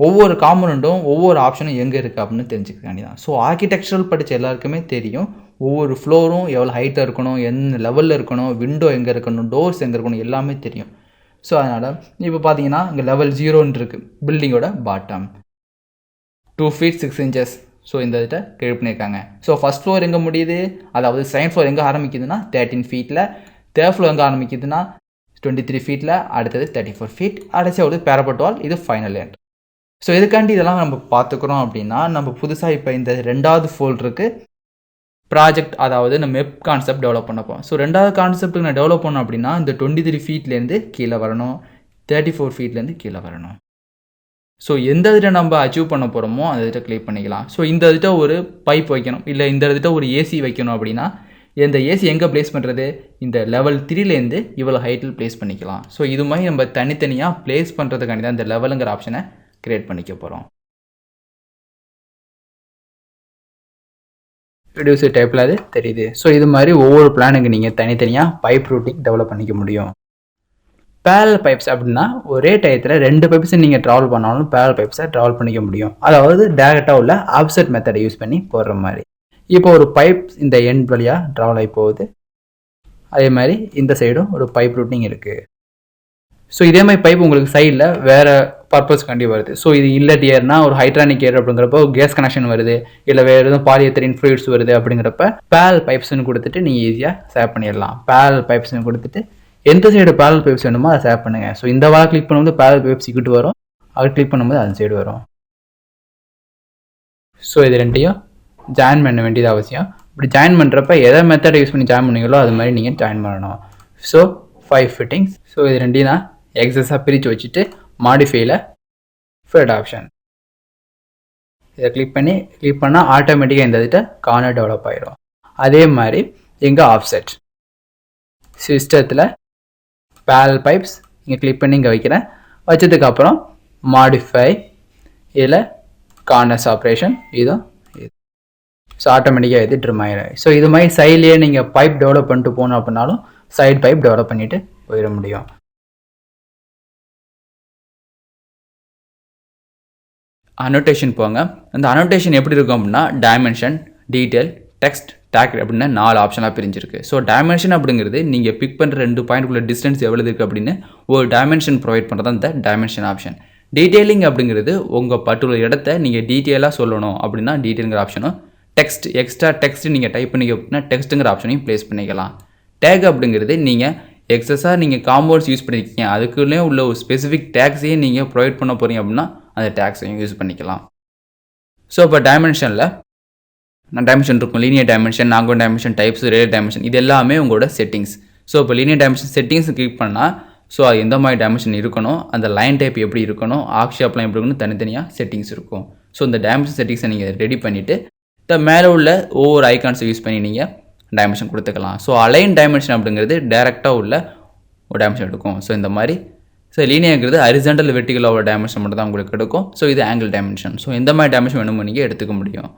ஒவ்வொரு காம்பனண்ட்டும் ஒவ்வொரு ஆப்ஷனும் எங்கே இருக்குது அப்படின்னு தெரிஞ்சுக்க தான். ஸோ ஆர்கிடெக்சரல் படித்த எல்லாருக்குமே தெரியும். ஒவ்வொரு ஃப்ளோரும் எவ்வளோ ஹைட்டாக இருக்கணும் எந்த லெவலில் இருக்கணும் விண்டோ எங்கே இருக்கணும் டோர்ஸ் எங்கே இருக்கணும் எல்லாமே தெரியும். ஸோ அதனால் இப்போ பார்த்தீங்கன்னா இங்கே லெவல் ஜீரோன்னு இருக்குது பில்டிங்கோட bottom two feet six inches so இந்த இதை கிரியேட் பண்ணியிருக்காங்க. ஸோ ஃபஸ்ட் ஃப்ளோர் எங்கே முடியுது? அதாவது செகண்ட் ஃப்ளோர் எங்கே ஆரம்பிக்குதுன்னா தேர்ட்டின் ஃபீட்டில் தேர்ட் ஃப்ளோர் எங்கே ஆரம்பிக்குதுன்னா டுவெண்ட்டி த்ரீ ஃபீட்டில் அடுத்தது தேர்ட்டி ஃபோர் ஃபீட் அடுத்த ஒரு பேரபட் வால் இது ஃபைனல் எண்ட் ஸோ எதுக்காண்டி இதெல்லாம் நம்ம பார்த்துக்குறோம் அப்படின்னா நம்ம புதுசாக இப்போ இந்த ரெண்டாவது ஃபோல்டருக்கு ப்ராஜெக்ட் அதாவது நம்ம வெப் கான்செப்ட் டெவலப் பண்ணப்போம் ஸோ ரெண்டாவது கான்செப்ட்டுக்கு நான் டெவலப் பண்ணோம் அப்படின்னா இந்த டுவெண்ட்டி த்ரீ ஃபீட்லேருந்து கீழே வரணும். தேர்ட்டி ஃபோர் ஃபீட்லேருந்து கீழே வரணும். ஸோ எந்த இதில் நம்ம அச்சீவ் பண்ண போகிறோமோ அந்த இதில் கிளிக் பண்ணிக்கலாம். ஸோ இந்த இதிட்ட ஒரு பைப் வைக்கணும். இல்லை இந்த இதிட்ட ஒரு ஏசி வைக்கணும் அப்படின்னா இந்த ஏசி எங்கே ப்ளேஸ் பண்ணுறது இந்த லெவல் த்ரீலேருந்து இவ்வளோ ஹைட்டில் ப்ளேஸ் பண்ணிக்கலாம். ஸோ இது மாதிரி நம்ம தனித்தனியாக ப்ளேஸ் பண்ணுறதுக்காண்டி தான் இந்த லெவலுங்கிற ஆப்ஷனை க்ரியேட் பண்ணிக்க போகிறோம் ரிடியூஸ் டைப்பில் அது தெரியுது. ஸோ இது மாதிரி ஒவ்வொரு பிளானுக்கு நீங்கள் தனித்தனியாக பைப் ரூட்டிங் டெவலப் பண்ணிக்க முடியும். பேரல் பைப்ஸ் அப்படின்னா ஒரே டயத்தில் ரெண்டு பைப்ஸை நீங்கள் ட்ராவல் பண்ணாலும் பேரல் பைப்ஸை ட்ராவல் பண்ணிக்க முடியும். அதாவது டேரெக்டாக உள்ள ஆப்செட் மெத்தடை யூஸ் பண்ணி போடுற மாதிரி. இப்போ ஒரு பைப் இந்த எண்ட் வழியாக ட்ராவல் ஆகி போகுது. அதே மாதிரி இந்த சைடும் ஒரு பைப் ரூட்டிங் இருக்குது ஸோ இதே மாதிரி பைப் உங்களுக்கு சைடில் வேறு பர்பஸ்க்காண்டி வருது. ஸோ இது இல்லட் ஏர்னா ஒரு ஹைட்ரானிக் ஏர் அப்படிங்கிறப்போ கேஸ் கனெக்ஷன் வருது. இல்லை வேறு எதுவும் பாலியத்தரின் ஃப்ளூயிட்ஸ் வருது அப்படிங்கிறப்ப பேல் பைப்ஸ்னு கொடுத்துட்டு நீங்கள் ஈஸியாக சேவ் பண்ணிடலாம். பேல் பைப்ஸ்னு கொடுத்துட்டு எந்த சைடு பேரல் பைப்ஸ் வேணுமோ அதை சேவ் பண்ணுங்கள் ஸோ இந்த வாரம் கிளிக் பண்ணும்போது பேரல் பைப்ஸ் இக்கிட்டு வரும். அது கிளிக் பண்ணும்போது அந்த சைடு வரும். ஸோ இது ரெண்டையும் ஜாயின் பண்ண வேண்டியது அவசியம். இப்படி ஜாயின் பண்ணுறப்ப எதை மெத்தடை யூஸ் பண்ணி ஜாயின் பண்ணீங்களோ அது மாதிரி நீங்கள் ஜாயின் பண்ணணும். ஸோ ஃபைவ் ஃபிட்டிங்ஸ் ஸோ இது ரெண்டையும் நான் எக்ஸஸாக பிரித்து வச்சுட்டு மாடிஃபைல ஃபேட் ஆப்ஷன் இதை கிளிக் பண்ணி கிளிக் பண்ணால் ஆட்டோமேட்டிக்காக இந்த இதிட்ட கார்னர் டெவலப் ஆகிடும் அதே மாதிரி எங்கள் ஆஃப்செட் சிஸ்டத்தில் பேரல் பைப்ஸ் இங்கே கிளிக் பண்ணி இங்கே வைக்கிறேன். வச்சதுக்கப்புறம் மாடிஃபை இதில் கார்னர்ஸ் ஆப்ரேஷன் இதுவும் இது. ஸோ ஆட்டோமேட்டிக்காக இது ட்ரிம் ஆகிடும் ஸோ இது மாதிரி சைட்லேயே நீங்கள் பைப் டெவலப் பண்ணிட்டு போகணும் அப்படின்னாலும் சைடு பைப் டெவலப் பண்ணிவிட்டு போயிட முடியும். அனோட்டேஷன் போங்க. அந்த அனோட்டேஷன் எப்படி இருக்கும் அப்படின்னா டைமென்ஷன் டீட்டெயில் டெக்ஸ்ட் டேக் அப்படின்னு நாலு ஆப்ஷனாக பிரிஞ்சிருக்கு. ஸோ டைமென்ஷன் அப்படிங்கிறது நீங்கள் பிக் பண்ணுற ரெண்டு பாயிண்ட்குள்ள டிஸ்டன்ஸ் எவ்வளோ இருக்குது அப்படின்னு ஒரு டைமென்ஷன் ப்ரொவைட் பண்ணுறது அந்த டைமென்ஷன் ஆப்ஷன் டீட்டெயிலிங் அப்படிங்கிறது உங்கள் பர்டிகுலர் இடத்த நீங்கள் டீட்டெயிலாக சொல்லணும் அப்படின்னா டீட்டெயிலுங்கிற ஆப்ஷனும் டெக்ஸ்ட் எக்ஸ்ட்ரா டெக்ஸ்ட் நீங்கள் டைப் பண்ணிக்க அப்படின்னா டெக்ஸ்ட்டுங்கிற ஆப்ஷனையும் ப்ளேஸ் பண்ணிக்கலாம். டேக் அப்படிங்கிறது நீங்கள் எக்ஸஸாக நீங்கள் காம்போர்ட்ஸ் யூஸ் பண்ணியிருக்கீங்க அதுக்குள்ளேயும் உள்ள ஒரு ஸ்பெசிஃபிக் டேக்ஸையும் நீங்கள் ப்ரொவைட் பண்ண போகிறீங்க அப்படின்னா அந்த டேக்ஸையும் யூஸ் பண்ணிக்கலாம். ஸோ இப்போ டைமென்ஷனில் நான் டைமென்ஷன் இருக்கும் லீனியர் டைமென்ஷன் நாங்கோ டைமென்ஷன் டைப்ஸ் ரேட் டைமென்ஷன் இது எல்லாமே உங்களோட செட்டிங்ஸ் ஸோ இப்போ லீனியர் டைமென்ஷன் செட்டிங்ஸ் கிளிக் பண்ணால் ஸோ அது எந்த மாதிரி டைமென்ஷன் இருக்கணும் அந்த லைன் டைப் எப்படி இருக்கணும் ஆக்ஷாப்லாம் எப்படி இருக்கணும் தனித்தனியாக செட்டிங்ஸ் இருக்கும். ஸோ இந்த டைமென்ஷன் செட்டிங்ஸை நீங்கள் ரெடி பண்ணிவிட்டு த மேலே உள்ள ஒவ்வொரு ஐக்கான்ஸை யூஸ் பண்ணி நீங்கள் டைமென்ஷன் கொடுத்துக்கலாம். ஸோ அலைன் டைமென்ஷன் அப்படிங்கிறது டேரெக்டாக உள்ள ஒரு டைமென்ஷன் எடுக்கும். ஸோ இந்த மாதிரி ஸோ லீனியாங்கிறது ஹரிசண்டல் வெர்டிகலாக உள்ள டைமென்ஷன் மட்டும் தான் உங்களுக்கு கிடைக்கும் ஸோ இது ஆங்கிள் டைமென்ஷன் ஸோ எந்த மாதிரி டைமென்ஷன் வேணுமோ நீங்கள் எடுத்துக்க முடியும்.